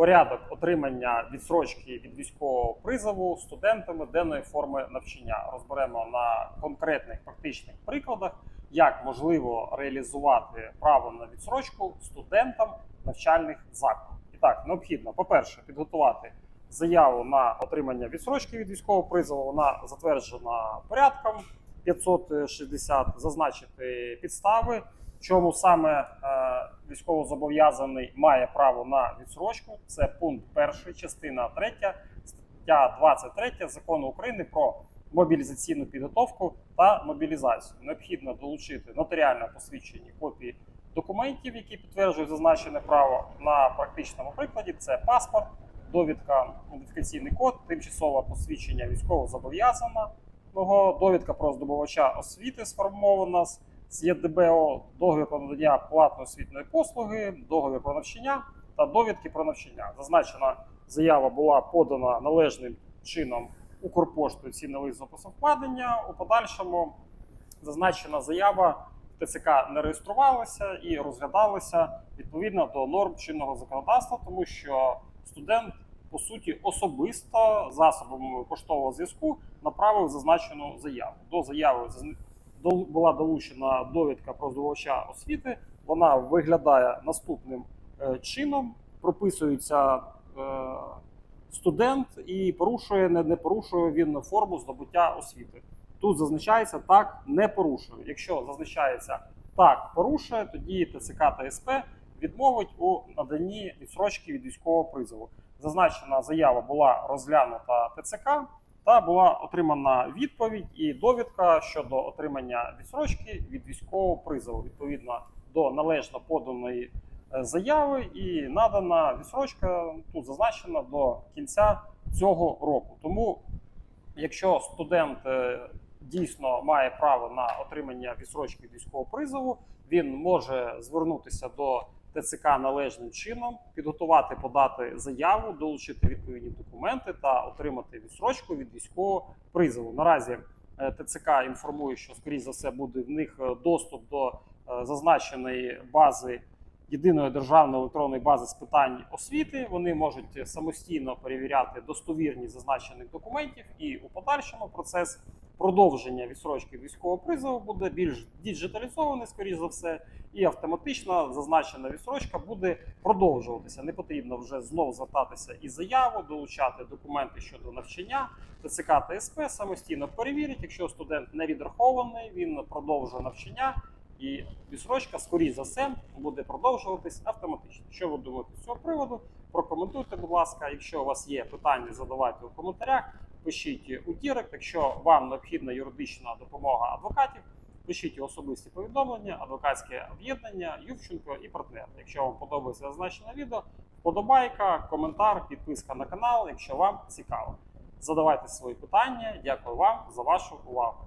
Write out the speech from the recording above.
порядок отримання відсрочки від військового призову студентами денної форми навчання. Розберемо на конкретних практичних прикладах, як можливо реалізувати право на відсрочку студентам навчальних закладів. І так, необхідно, по-перше, підготувати заяву на отримання відсрочки від військового призову. Вона затверджена порядком 560, зазначити підстави, чому саме е, військовозобов'язаний має право на відсрочку. Це пункт 1, частина 3, стаття 23 закону України про мобілізаційну підготовку та мобілізацію. Необхідно долучити нотаріально посвідчені копії документів, які підтверджують зазначене право на практичному прикладі. Це паспорт, довідка, ідентифікаційний код, тимчасове посвідчення військовозобов'язаного, довідка про здобувача освіти сформована з з ЄДБО, договір про надання платної освітньої послуги, договір про навчання та довідки про навчання. Зазначена заява була подана належним чином Укрпоштою цінний лист з вкладення. У подальшому зазначена заява в ТЦК не реєструвалася і розглядалася відповідно до норм чинного законодавства, тому що студент по суті особисто засобами поштового зв'язку направив зазначену заяву. До заяви була долучена довідка про здобувача освіти. Вона виглядає наступним е, чином: прописується е, студент і порушує, не, не порушує він форму здобуття освіти. Тут зазначається так, не порушує. Якщо зазначається так, порушує, тоді ТЦК та СП відмовить у наданні відсрочки від військового призову. Зазначена заява була розглянута ТЦК та була отримана відповідь і довідка щодо отримання відсрочки від військового призову відповідно до належно поданої е, заяви і надана відсрочка тут зазначена до кінця цього року. Тому, якщо студент е, дійсно має право на отримання відсрочки від військового призову, він може звернутися до ТЦК належним чином, підготувати, подати заяву, долучити відповідні документи та отримати відсрочку від військового призову. Наразі е, ТЦК інформує, що скоріш за все буде в них е, доступ до е, зазначеної бази єдиної державної електронної бази з питань освіти. Вони можуть самостійно перевіряти достовірність зазначених документів, і у подальшому процес продовження відсрочки військового призову буде більш діджиталізований, скоріш за все, і автоматично зазначена відсрочка буде продовжуватися. Не потрібно вже знову звертатися із заяву, долучати документи щодо навчання. ТЦК та СП самостійно перевірять, якщо студент не відрахований, він продовжує навчання. І відсрочка, скоріш за все, буде продовжуватись автоматично. Що ви думаєте з цього приводу? Прокоментуйте, будь ласка. Якщо у вас є питання, задавайте у коментарях. Пишіть у Дірект. Якщо вам необхідна юридична допомога адвокатів, пишіть особисті повідомлення, адвокатське об'єднання, Ювченко і партнер. Якщо вам подобається зазначене відео, вподобайка, коментар, підписка на канал, якщо вам цікаво. Задавайте свої питання. Дякую вам за вашу увагу.